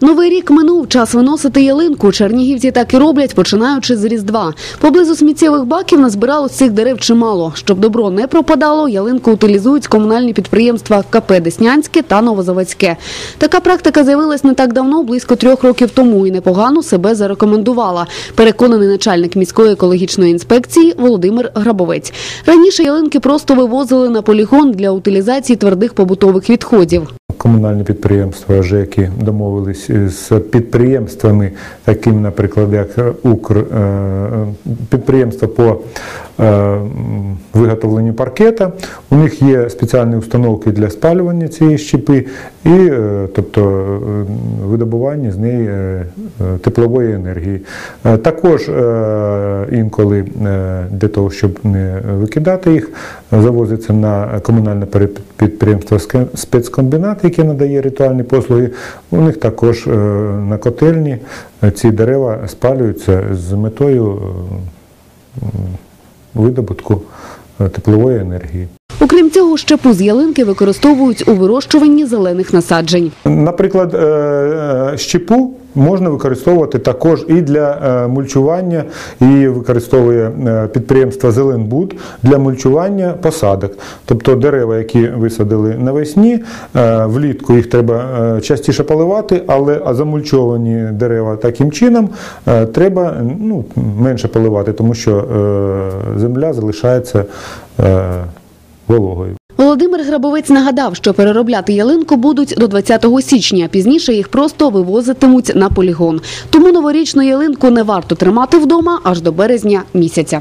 Новий рік минув час виносити ялинку. Чернігівці так і роблять, починаючи з Різдва. Поблизу сміттєвих баків назбирало цих дерев чимало. Щоб добро не пропадало, ялинку утилізують комунальні підприємства КП Деснянське та Новозаводське. Така практика з'явилась не так давно, близько трьох років тому, і непогано себе зарекомендувала. Переконаний начальник міської екологічної інспекції Володимир Грабовець. Раніше ялинки просто вивозили на полігон для утилізації твердих побутових відходів. Комунальні підприємства ЖЕКи домовились з підприємствами, такими, наприклад, як Укр, е, підприємства по е, м, виготовленню паркета. У них є спеціальні установки для спалювання цієї щепи і е, тобто, е, видобування з неї теплової енергії. Також інколи для того, щоб не викидати їх, завозиться на комунальне підприємство спецкомбінат, яке надає ритуальні послуги. У них також на котельні ці дерева спалюються з метою видобутку е, теплової енергії. Окрім цього, щепу з ялинки використовують у вирощуванні зелених насаджень. Наприклад, е, е, щепу можна використовувати також і для е, мульчування, і використовує е, підприємство Зеленбуд для мульчування посадок. Тобто дерева, які висадили навесні, е, влітку їх треба частіше поливати, але замульчовані дерева таким чином треба ну, менше поливати, тому що земля залишається вологою. Володимир Грабовець нагадав, що переробляти ялинку будуть до 20 січня. Пізніше їх просто вивозитимуть на полігон. Тому новорічну ялинку не варто тримати вдома аж до березня місяця.